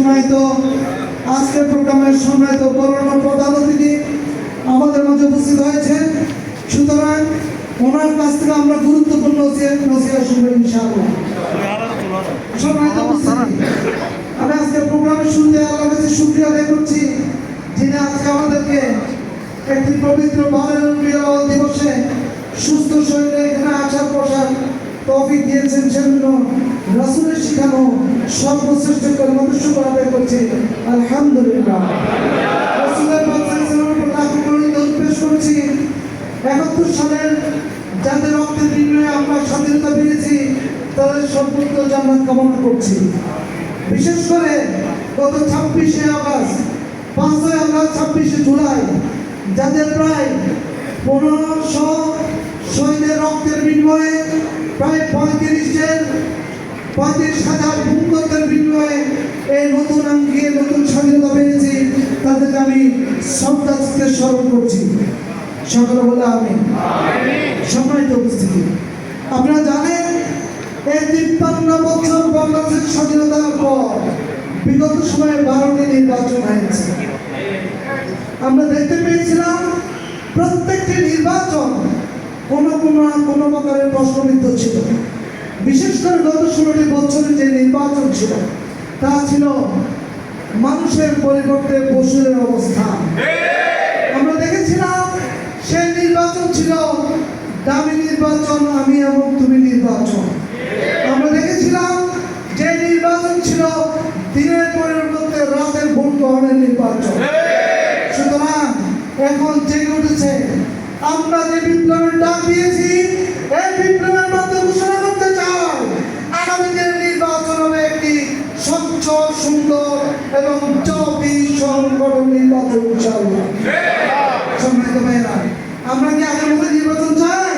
অনুষ্ঠানের সম্মানিত বরণ প্রধান অতিথি আমাদের মাঝে উপস্থিত হয়েছে সুতরাং ওনার কাছ থেকে আমরা গুরুত্বপূর্ণ শুনবেন সম্মানিত আমি আজকে প্রোগ্রামের শুরুতে আল্লাহর কাছে করছি, যিনি আজকে আমাদেরকে একটি পবিত্র বিরল দিবসে সুস্থ শরীরে এখানে আসার বসার তৌফিক দিয়েছেন সেজন্য পেশ করছি। একাত্তর সালের যাদের রক্তের বিনিময়ে আমরা স্বাধীনতা পেয়েছি, তাদের সর্বোচ্চ জান্নাত কামনা করছি। বিশেষ করে গত ছাব্বিশে আগস্ট, পাঁচই আগস্ট, ছাব্বিশে জুলাই, যাদের প্রায় পনেরোশো শহীদের রক্তের বিনিময়ে প্রায় পঁয়ত্রিশের পঁয়ত্রিশ হাজার ভূমগতের বিনিময়ে এই নতুন আঙ্গিয়ে নতুন স্বাধীনতা পেয়েছি, তাদেরকে আমি শ্রদ্ধাকে স্মরণ করছি। সকলে বলে আমি সম্মানিত উপস্থিতি। আপনারা জানেন, এই তিপ্পান্ন বছর বাংলাদেশের স্বাধীনতার পর বিগত সময়ে বারোটি নির্বাচন হয়েছে। আমরা দেখতে পেয়েছিলাম, প্রত্যেকটি নির্বাচন কোনো কোনো কোনো প্রকারের প্রশ্নবিদ্ধ ছিল। বিশেষ করে গত ষোলোটি বছরের যে নির্বাচন ছিল, তা ছিল মানুষের পরিবর্তে পশুরের অবস্থা। আমরা দেখেছিলাম সেই নির্বাচন ছিল দামি নির্বাচন, আমি এবং তুমি নির্বাচন। আমরা দেখেছিলাম যে নির্বাচন ছিল দিনের পরিবর্তে রাতের ভোট গ্রহণের নির্বাচন। সুতরাং এখন জেগে উঠেছে, আমরা যে বিপ্লবের ডাক দিয়েছি, এই বিপ্লবের মধ্যে আমরা কি নির্বাচন চাই?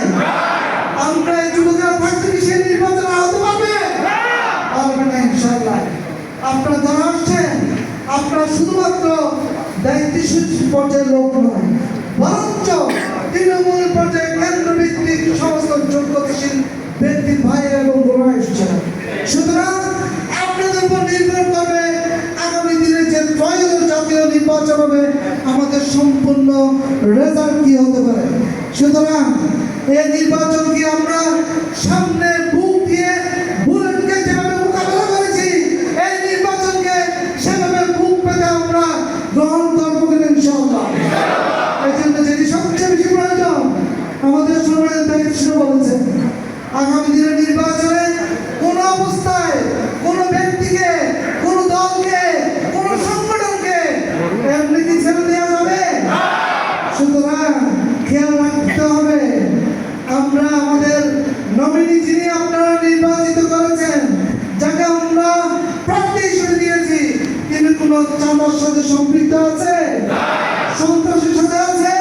আমরা এই যুবকেরা কি সেই নির্বাচন আহত পাবে না ইনশাআল্লাহ। আপনারা যারা আসছেন, আপনারা শুধুমাত্র দায়িত্বশীল পর্যায়ের লোক নয়, বরঞ্চ তৃণমূল পর্যায়ে কেন্দ্র ভিত্তিক সমস্ত যোগ্যতাশীল ব্যক্তি, ভাই এবং বোনা এসেছেন। সুতরাং নির্বাচন হবে আমাদের সম্পূর্ণ রেজাল্ট কি হতে পারে? সুতরাং এই নির্বাচনকে আমরা আমরা আমাদের নমিনি যিনি আপনারা নির্বাচিত করেছেন, যাকে আমরা প্রার্থী হিসেবে দিয়েছি তিনি কোন চাঁদার সাথে সম্পৃক্ত আছে? সন্ত্রাসের সাথে আছে?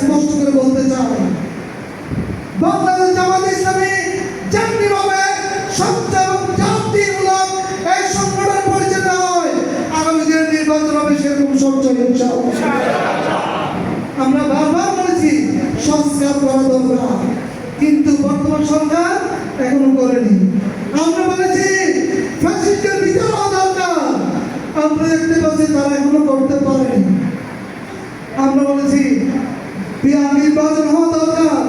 স্পষ্ট করে বলতে চাই, বাংলাদেশ জামাত ইসলামী যেমনি সত্য এবং জাতিমূলক এই সংগঠন পরিচালিত হয় আগামী দিনের নির্বাচন হবে সেরকম সচ্ছ ইনশাআল্লাহ আমরা বারবার বলেছি সংস্কার করা দরকার কিন্তু সরকার এখনও করেনি। আমরা বলেছি ফ্যাসিস্টের বিচার দরকার। আমরা দেখতে পাচ্ছি তারা এখনও করতে পারেনি। আমরা বলেছি, বিহার নির্বাচন হওয়া দরকার।